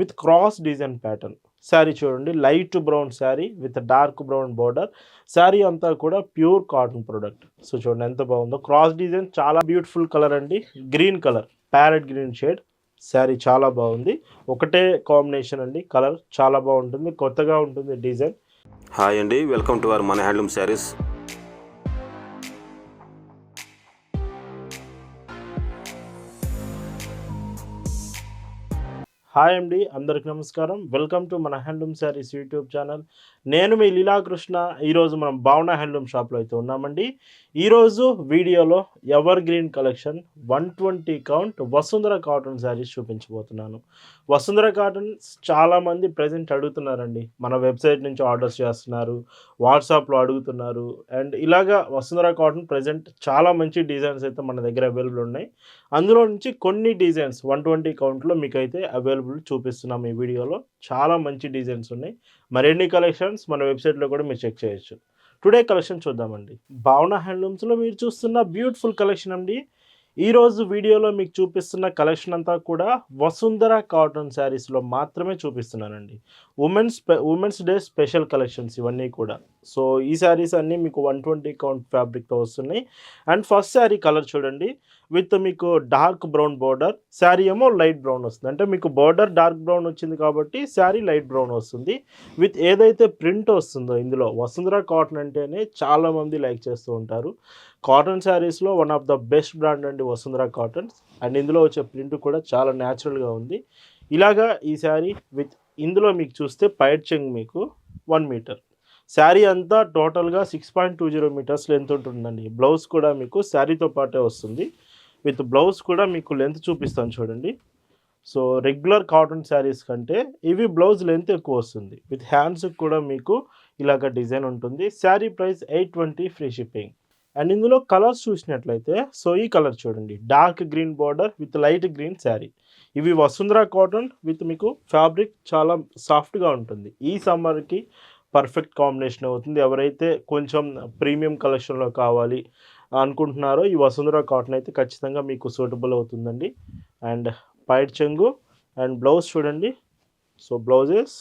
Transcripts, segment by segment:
With cross design pattern sari చూడండి light brown sari with dark brown border sari అంతా కూడా pure cotton product so చూడండి ఎంత బాగుందో. క్రాస్ డిజైన్ చాలా బ్యూటిఫుల్ కలర్ అండి. Green colour parrot green shade sari చాలా బాగుంది. ఒకటే కాంబినేషన్ అండి. కలర్ చాలా బాగుంటుంది. కొత్తగా ఉంటుంది డిజైన్ హాయ్ అండి వెల్కమ్ టు అవర్ మన హ్యాండ్లూమ్ శారీస్ హాయ్ అండి అందరికి నమస్కారం. వెల్కమ్ టు మన హ్యాండ్లూమ్ శారీస్ యూట్యూబ్ ఛానల్. నేను మీ లీలాకృష్ణ. ఈరోజు మనం భావన హ్యాండ్లూమ్ షాప్లో అయితే ఉన్నామండి. ఈరోజు వీడియోలో evergreen collection one twenty count Vasundhara cotton sarees చూపించబోతున్నాను. వసుంధర కాటన్స్ చాలామంది ప్రజెంట్ అడుగుతున్నారండి. మన వెబ్సైట్ నుంచి ఆర్డర్స్ చేస్తున్నారు వాట్సాప్లో అడుగుతున్నారు. అండ్ ఇలాగా వసుంధర కాటన్ ప్రజెంట్ చాలా మంచి డిజైన్స్ అయితే మన దగ్గర అవైలబుల్ ఉన్నాయి. అందులో నుంచి కొన్ని డిజైన్స్ వన్ ట్వంటీ కౌంట్లో మీకైతే అవైలబుల్ అవైలబుల్ చూపిస్తున్నాం ఈ వీడియోలో. చాలా మంచి డిజైన్స్ ఉన్నాయి. మరిన్ని కలెక్షన్స్ మన వెబ్సైట్లో కూడా మీరు చెక్ చేయొచ్చు. టుడే కలెక్షన్ చూద్దామండి. భావన హ్యాండ్లూమ్స్లో మీరు చూస్తున్న బ్యూటిఫుల్ కలెక్షన్ అండి. ఈరోజు వీడియోలో మీకు చూపిస్తున్న కలెక్షన్ అంతా కూడా వసుంధర కాటన్ శారీస్లో మాత్రమే చూపిస్తున్నానండి. Women's women's day special collections ఇవన్నీ కూడా. సో ఈ శారీస్ అన్నీ మీకు వన్ ట్వంటీ కౌంట్ ఫ్యాబ్రిక్తో వస్తున్నాయి. అండ్ ఫస్ట్ శారీ కలర్ చూడండి. విత్ మీకు డార్క్ బ్రౌన్ బార్డర్. శారీ ఏమో లైట్ బ్రౌన్ వస్తుంది. అంటే మీకు బార్డర్ డార్క్ బ్రౌన్ వచ్చింది కాబట్టి శారీ లైట్ బ్రౌన్ వస్తుంది. విత్ ఏదైతే ప్రింట్ వస్తుందో ఇందులో వసుంధర కాటన్ అంటేనే చాలామంది లైక్ చేస్తూ ఉంటారు. కాటన్ శారీస్లో one of the best brand అండి వసుంధర కాటన్స్ అండ్ ఇందులో వచ్చే ప్రింట్ కూడా చాలా న్యాచురల్గా ఉంది. ఇలాగా ఈ శారీ విత్ ఇందులో మీకు చూస్తే పైట్ చెంగ్ మీకు వన్ మీటర్. శారీ అంతా టోటల్గా six point two zero metres length ఉంటుందండి. బ్లౌజ్ కూడా మీకు శారీతో పాటే వస్తుంది. విత్ బ్లౌజ్ కూడా మీకు లెంత్ చూపిస్తాను చూడండి. సో రెగ్యులర్ కాటన్ శారీస్ కంటే ఇవి బ్లౌజ్ లెంత్ ఎక్కువ వస్తుంది. విత్ హ్యాండ్స్ కూడా మీకు ఇలాగ డిజైన్ ఉంటుంది. Sari price eight twenty free shipping and ఇందులో కలర్స్ చూసినట్లయితే సో ఈ కలర్ చూడండి. Dark green border with light green sari ఇవి వసుంధర కాటన్ విత్ మీకు ఫ్యాబ్రిక్ చాలా సాఫ్ట్గా ఉంటుంది. ఈ సమ్మర్కి పర్ఫెక్ట్ కాంబినేషన్ అవుతుంది. ఎవరైతే కొంచెం ప్రీమియం కలెక్షన్లో కావాలి అనుకుంటున్నారో ఈ వసుంధర కాటన్ అయితే ఖచ్చితంగా మీకు సూటబుల్ అవుతుందండి. అండ్ పైట్ చెంగు అండ్ బ్లౌజ్ చూడండి. So blouses.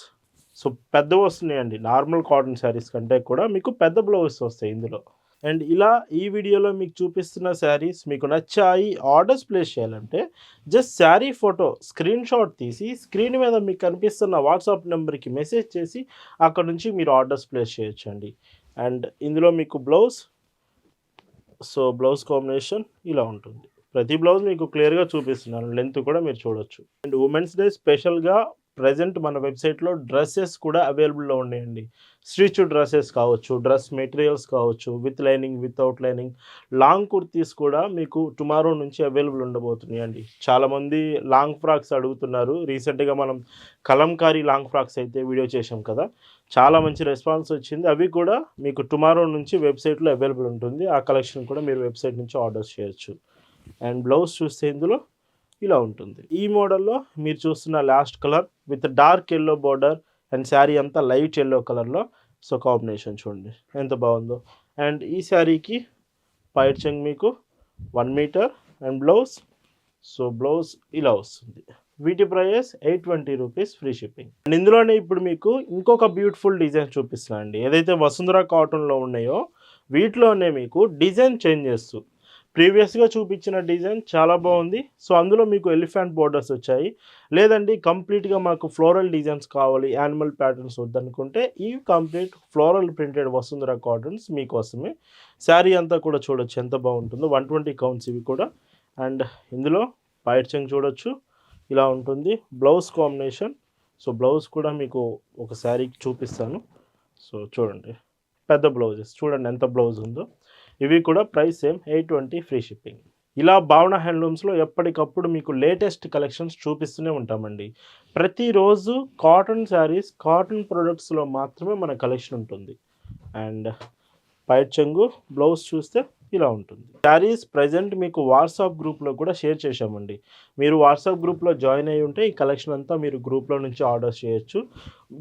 సో పెద్ద వస్తున్నాయండి. నార్మల్ కాటన్ శారీస్ కంటే కూడా మీకు పెద్ద బ్లౌజెస్ వస్తాయి ఇందులో. అండ్ ఇలా ఈ వీడియోలో మీకు చూపిస్తున్న శారీస్ మీకు నచ్చాయి ఆర్డర్స్ ప్లేస్ చేయాలంటే just sari photo screenshot తీసి స్క్రీన్ మీద మీకు కనిపిస్తున్న వాట్సాప్ నెంబర్కి మెసేజ్ చేసి అక్కడ నుంచి మీరు ఆర్డర్స్ ప్లేస్ చేయొచ్చండి. అండ్ ఇందులో మీకు బ్లౌజ్. సో బ్లౌజ్ కాంబినేషన్ ఇలా ఉంటుంది. ప్రతి బ్లౌజ్ మీకు క్లియర్గా చూపిస్తున్నాను. లెంత్ కూడా మీరు చూడొచ్చు. అండ్ ఉమెన్స్ డే స్పెషల్గా ప్రజెంట్ మన వెబ్సైట్లో డ్రెస్సెస్ కూడా అవైలబుల్లో ఉన్నాయండి. స్టిచ్ డ్రెస్సెస్ కావచ్చు డ్రెస్ మెటీరియల్స్ కావచ్చు with lining without lining long kurtis కూడా మీకు టుమారో నుంచి అవైలబుల్ ఉండబోతున్నాయి అండి చాలామంది లాంగ్ ఫ్రాక్స్ అడుగుతున్నారు. రీసెంట్గా మనం కలంకారీ లాంగ్ ఫ్రాక్స్ అయితే వీడియో చేసాం కదా చాలా మంచి రెస్పాన్స్ వచ్చింది. అవి కూడా మీకు టుమారో నుంచి వెబ్సైట్లో అవైలబుల్ ఉంటుంది. ఆ కలెక్షన్ కూడా మీరు వెబ్సైట్ నుంచి ఆర్డర్ చేయొచ్చు. అండ్ బ్లౌజ్ చూస్తే ఇందులో ఇలా ఉంటుంది. ఈ మోడల్లో మీరు చూస్తున్న last colour with dark yellow border and sari అంతా లైట్ ఎల్లో కలర్లో సో కాంబినేషన్ చూడండి. ఎంత బాగుందో. అండ్ ఈ శారీకి పైర్చంగ్ చెంగ్ మీకు one metre and blouse so blouse ఇలా వస్తుంది. వీటి price eight twenty rupees free shipping and ఇందులోనే ఇప్పుడు మీకు ఇంకొక బ్యూటిఫుల్ డిజైన్ చూపిస్తున్నాను అండి ఏదైతే వసుంధర కాటన్లో ఉన్నాయో వీటిలోనే మీకు డిజైన్ చేంజ్ చేస్తూ ప్రీవియస్గా చూపించిన డిజైన్ చాలా బాగుంది. సో అందులో మీకు ఎలిఫెంట్ బోర్డర్స్ వచ్చాయి. లేదండి కంప్లీట్గా మాకు ఫ్లోరల్ డిజైన్స్ కావాలి యానిమల్ ప్యాటర్న్స్ వద్దనుకుంటే ఈ complete floral printed Vasundhara cottons మీకోసమే శారీ అంతా కూడా చూడొచ్చు ఎంత బాగుంటుందో. వన్ ట్వంటీ కౌంట్స్ ఇవి కూడా. అండ్ ఇందులో పైర్చంగ్ చూడొచ్చు. ఇలా ఉంటుంది. Blouse combination. సో బ్లౌజ్ కూడా మీకు ఒక శారీకి చూపిస్తాను. సో చూడండి. పెద్ద బ్లౌజెస్. చూడండి ఎంత బ్లౌజ్ ఉందో. ఇవి కూడా price same eight twenty free shipping. ఇలా భావన హ్యాండ్లూమ్స్లో ఎప్పటికప్పుడు మీకు లేటెస్ట్ కలెక్షన్స్ చూపిస్తూనే ఉంటామండి. ప్రతిరోజు కాటన్ శారీస్ కాటన్ ప్రొడక్ట్స్లో మాత్రమే మన కలెక్షన్ ఉంటుంది. అండ్ పైట్ చెంగు బ్లౌజ్ చూస్తే ఇలా ఉంటుంది. శారీస్ ప్రజెంట్ మీకు వాట్సాప్ గ్రూప్లో కూడా షేర్ చేశామండి. మీరు వాట్సాప్ గ్రూప్లో జాయిన్ అయ్యి ఉంటే ఈ కలెక్షన్ అంతా మీరు గ్రూప్లో నుంచి ఆర్డర్ చేయొచ్చు.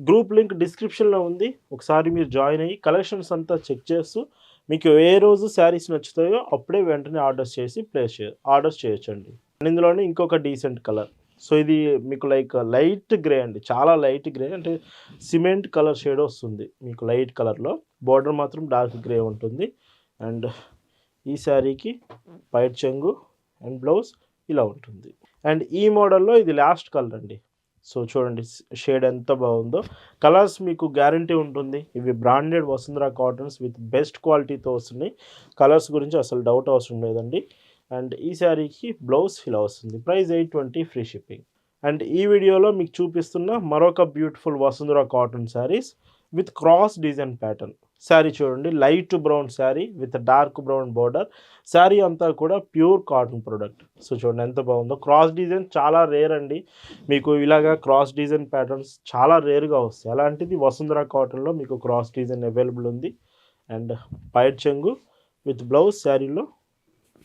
గ్రూప్ లింక్ డిస్క్రిప్షన్లో ఉంది. ఒకసారి మీరు జాయిన్ అయ్యి కలెక్షన్స్ అంతా చెక్ చేస్తూ మీకు ఏ రోజు శారీస్ నచ్చుతాయో అప్పుడే వెంటనే ఆర్డర్స్ చేసి ప్లేస్ చే ఆర్డర్స్ చేయొచ్చండి. ఇందులోనే ఇంకొక డీసెంట్ కలర్. సో ఇది మీకు లైక్ లైట్ గ్రే అండి. చాలా లైట్ గ్రే అంటే సిమెంట్ కలర్ షేడ్ వస్తుంది మీకు లైట్ కలర్లో. బార్డర్ మాత్రం డార్క్ గ్రే ఉంటుంది. అండ్ ఈ శారీకి పైట్ చెంగు అండ్ బ్లౌజ్ ఇలా ఉంటుంది. అండ్ ఈ మోడల్లో ఇది లాస్ట్ కలర్ అండి. సో చూడండి షేడ్ ఎంత బాగుందో. కలర్స్ మీకు గ్యారంటీ ఉంటుంది. ఇవి branded Vasundhara cottons with best క్వాలిటీతో వస్తున్నాయి. కలర్స్ గురించి అసలు డౌట్ అవసరం లేదండి. అండ్ ఈ శారీకి బ్లౌజ్ ఇలా వస్తుంది price eight twenty free shipping. And ఈ వీడియోలో మీకు చూపిస్తున్న మరొక beautiful Vasundhara cotton sarees with cross design pattern. Sari చూడండి light brown sari with dark brown border. Sari అంతా కూడా ప్యూర్ కాటన్ ప్రోడక్ట్. సో చూడండి ఎంత బాగుందో. క్రాస్ డిజైన్ చాలా రేర్ అండి. మీకు ఇలాగా క్రాస్ డిజైన్ ప్యాటర్న్స్ చాలా రేర్గా వస్తాయి. అలాంటిది వసుంధర కాటన్లో మీకు క్రాస్ డిజైన్ అవైలబుల్ ఉంది. అండ్ పైట్ చెంగు విత్ బ్లౌజ్ శారీలో.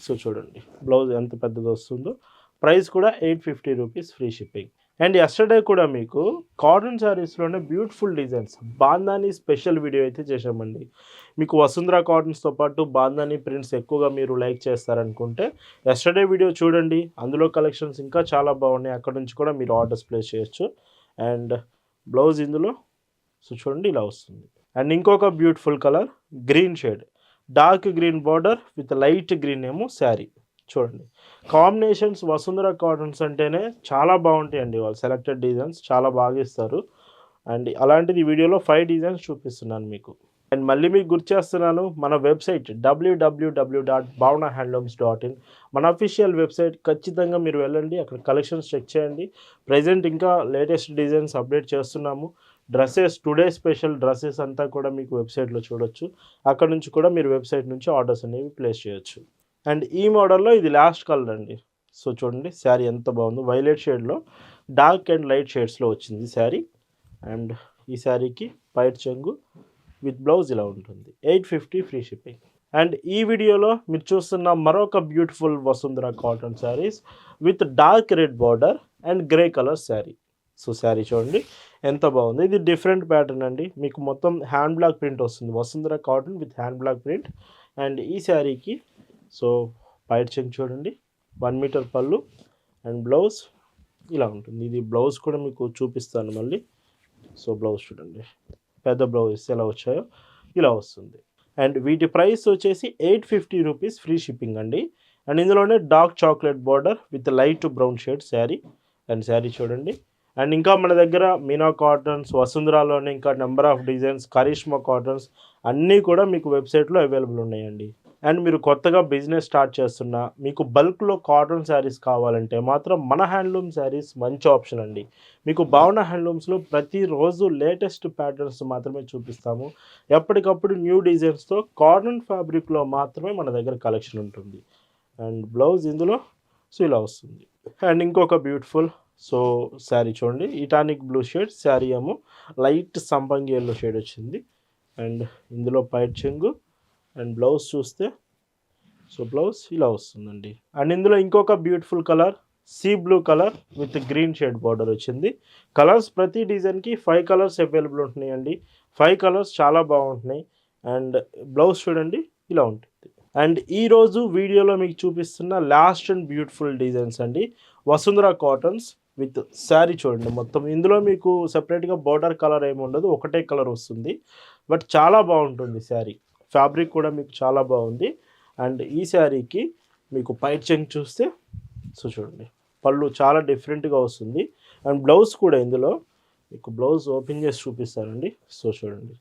సో చూడండి బ్లౌజ్ ఎంత పెద్దది వస్తుందో. ప్రైస్ కూడా eight fifty rupees free shipping. And yesterday కూడా మీకు cotton శారీస్లోనే beautiful designs bandhani special video అయితే చేసామండి మీకు వసుంధర కాటన్స్తో పాటు బాందాని ప్రింట్స్ ఎక్కువగా మీరు లైక్ చేస్తారనుకుంటే ఎస్టర్డే వీడియో చూడండి. అందులో కలెక్షన్స్ ఇంకా చాలా బాగున్నాయి. అక్కడ నుంచి కూడా మీరు ఆర్డర్స్ ప్లేస్ చేయొచ్చు. అండ్ బ్లౌజ్ ఇందులో సో చూడండి ఇలా వస్తుంది. అండ్ ఇంకొక beautiful colour green shade dark green border with light green ఏమో శారీ చూడండి. కాంబినేషన్స్ వసుంధర కాటన్స్ అంటేనే చాలా బాగుంటాయండి వాళ్ళు సెలెక్టెడ్ డిజైన్స్ చాలా బాగా ఇస్తారు. అండ్ అలాంటిది వీడియోలో ఫైవ్ డిజైన్స్ చూపిస్తున్నాను మీకు. అండ్ మళ్ళీ మీకు గుర్తు చేస్తున్నాను మన website WWW dot Bhavana handlooms dot in మన అఫీషియల్ వెబ్సైట్ ఖచ్చితంగా మీరు వెళ్ళండి అక్కడ కలెక్షన్స్ చెక్ చేయండి. ప్రజెంట్ ఇంకా లేటెస్ట్ డిజైన్స్ అప్డేట్ చేస్తున్నాము. డ్రెస్సెస్ టుడే స్పెషల్ డ్రెస్సెస్ అంతా కూడా మీకు వెబ్సైట్లో చూడొచ్చు. అక్కడ నుంచి కూడా మీరు వెబ్సైట్ నుంచి ఆర్డర్స్ అనేవి ప్లేస్ చేయొచ్చు. అండ్ ఈ మోడల్లో ఇది లాస్ట్ కలర్ అండి. సో చూడండి శారీ ఎంత బాగుందో. వైలెట్ షేడ్లో డార్క్ అండ్ లైట్ షేడ్స్లో వచ్చింది శారీ. అండ్ ఈ శారీకి పైట్ చెంగు విత్ బ్లౌజ్ ఇలా ఉంటుంది. Eight fifty free shipping. And ఈ వీడియోలో మీరు చూస్తున్న మరొక beautiful Vasundhara cotton sarees with dark red border and grey colour sari. So sari చూడండి ఎంత బాగుంది. ఇది డిఫరెంట్ ప్యాటర్న్ అండి. మీకు మొత్తం హ్యాండ్ బ్లాక్ ప్రింట్ వస్తుంది. Vasundhara cotton with hand block print and ఈ శారీకి సో పైట్ చెక్ చూడండి. వన్ మీటర్ పళ్ళు అండ్ బ్లౌజ్ ఇలా ఉంటుంది. ఇది బ్లౌజ్ కూడా మీకు చూపిస్తాను మళ్ళీ. సో బ్లౌజ్ చూడండి. పెద్ద బ్లౌజ్ ఎలా వచ్చాయో ఇలా వస్తుంది. అండ్ వీటి ప్రైస్ వచ్చేసి eight fifty rupees free shipping అండి. అండ్ ఇందులోనే dark chocolate border with light brown shade sari and sari చూడండి. అండ్ ఇంకా మన దగ్గర మీనా కాటన్స్ వసుంధరాలోనే ఇంకా number of designs Karishma cottons అన్నీ కూడా మీకు వెబ్సైట్లో అవైలబుల్ ఉన్నాయండి. అండ్ మీరు కొత్తగా బిజినెస్ స్టార్ట్ చేస్తున్నా మీకు బల్క్లో కాటన్ శారీస్ కావాలంటే మాత్రం మన హ్యాండ్లూమ్ శారీస్ మంచి ఆప్షన్ అండి. మీకు భావన హ్యాండ్లూమ్స్లో ప్రతిరోజు లేటెస్ట్ ప్యాటర్న్స్ మాత్రమే చూపిస్తాము. ఎప్పటికప్పుడు న్యూ డిజైన్స్తో కాటన్ ఫ్యాబ్రిక్లో మాత్రమే మన దగ్గర కలెక్షన్ ఉంటుంది. అండ్ బ్లౌజ్ ఇందులో సో ఇలా వస్తుంది. అండ్ ఇంకొక బ్యూటిఫుల్ సో శారీ చూడండి. ఇటానిక్ బ్లూ షేడ్ శారీ ఏమో లైట్ సంపంగి ఎల్లో షేడ్ వచ్చింది. అండ్ ఇందులో పైట్ చెంగు అండ్ బ్లౌజ్ చూస్తే సో బ్లౌజ్ ఇలా వస్తుందండి. అండ్ ఇందులో ఇంకొక beautiful colour sea blue colour with green shade border వచ్చింది. కలర్స్ ప్రతి డిజైన్కి ఫైవ్ కలర్స్ అవైలబుల్ ఉంటున్నాయండి. ఫైవ్ కలర్స్ చాలా బాగుంటున్నాయి. అండ్ బ్లౌజ్ చూడండి ఇలా ఉంటుంది. అండ్ ఈరోజు వీడియోలో మీకు చూపిస్తున్న లాస్ట్ అండ్ బ్యూటిఫుల్ డిజైన్స్ అండి. వసుంధర కాటన్స్ విత్ శారీ చూడండి మొత్తం. ఇందులో మీకు సెపరేట్గా బార్డర్ కలర్ ఏమి ఉండదు ఒకటే కలర్ వస్తుంది. బట్ చాలా బాగుంటుంది శారీ. ఫ్యాబ్రిక్ కూడా మీకు చాలా బాగుంది. అండ్ ఈ శారీకి మీకు పైట్ చెంగ్ చూస్తే సో చూడండి పళ్ళు చాలా డిఫరెంట్గా వస్తుంది. అండ్ బ్లౌజ్ కూడా ఇందులో మీకు బ్లౌజ్ ఓపెన్ చేసి చూపిస్తారండి సో చూడండి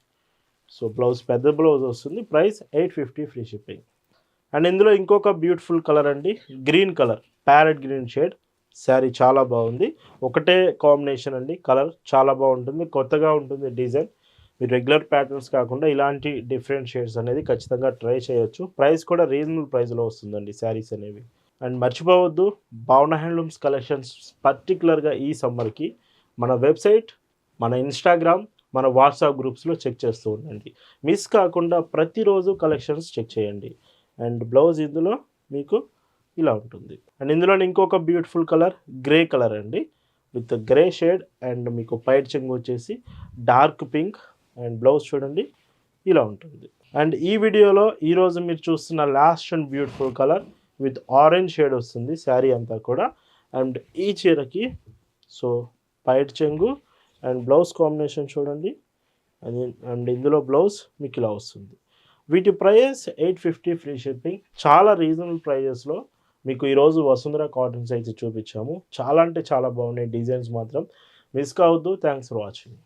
సో బ్లౌజ్ పెద్ద బ్లౌజ్ వస్తుంది. Price eight fifty free shipping. And ఇందులో ఇంకొక బ్యూటిఫుల్ కలర్ అండి green colour parrot green shade. Sari చాలా బాగుంది. ఒకటే కాంబినేషన్ అండి కలర్ చాలా బాగుంటుంది కొత్తగా ఉంటుంది డిజైన్. మీరు రెగ్యులర్ ప్యాటర్న్స్ కాకుండా ఇలాంటి డిఫరెంట్ షేడ్స్ అనేది ఖచ్చితంగా ట్రై చేయొచ్చు. ప్రైస్ కూడా రీజనబుల్ ప్రైస్లో వస్తుందండి శారీస్ అనేవి. అండ్ మర్చిపోవద్దు భావన హ్యాండ్లూమ్స్ కలెక్షన్స్ పర్టికులర్గా ఈ సమ్మర్కి మన వెబ్సైట్ మన ఇన్స్టాగ్రామ్ మన వాట్సాప్ గ్రూప్స్లో చెక్ చేస్తూ ఉండండి. మిస్ కాకుండా ప్రతిరోజు కలెక్షన్స్ చెక్ చేయండి. అండ్ బ్లౌజ్ ఇందులో మీకు ఇలా ఉంటుంది. అండ్ ఇందులో ఇంకొక బ్యూటిఫుల్ కలర్ గ్రే కలర్ అండి. విత్ గ్రే షేడ్ అండ్ మీకు పైట్ చెంగు వచ్చేసి డార్క్ పింక్ అండ్ బ్లౌజ్ చూడండి ఇలా ఉంటుంది. అండ్ ఈ వీడియోలో ఈరోజు మీరు చూస్తున్న last and beautiful colour with orange shade వస్తుంది శారీ అంతా కూడా. అండ్ ఈ చీరకి సో పైట్ చెంగు అండ్ బ్లౌజ్ కాంబినేషన్ చూడండి. అండ్ అండ్ ఇందులో బ్లౌజ్ మీకు ఇలా వస్తుంది. వీటి price eight fifty free shipping. చాలా రీజనబుల్ ప్రైజెస్లో మీకు ఈరోజు వసుంధర కాటన్స్ అయితే చూపించాము. చాలా అంటే చాలా బాగున్నాయి డిజైన్స్ మాత్రం. మిస్ కావద్దు థ్యాంక్స్ ఫర్ వాచింగ్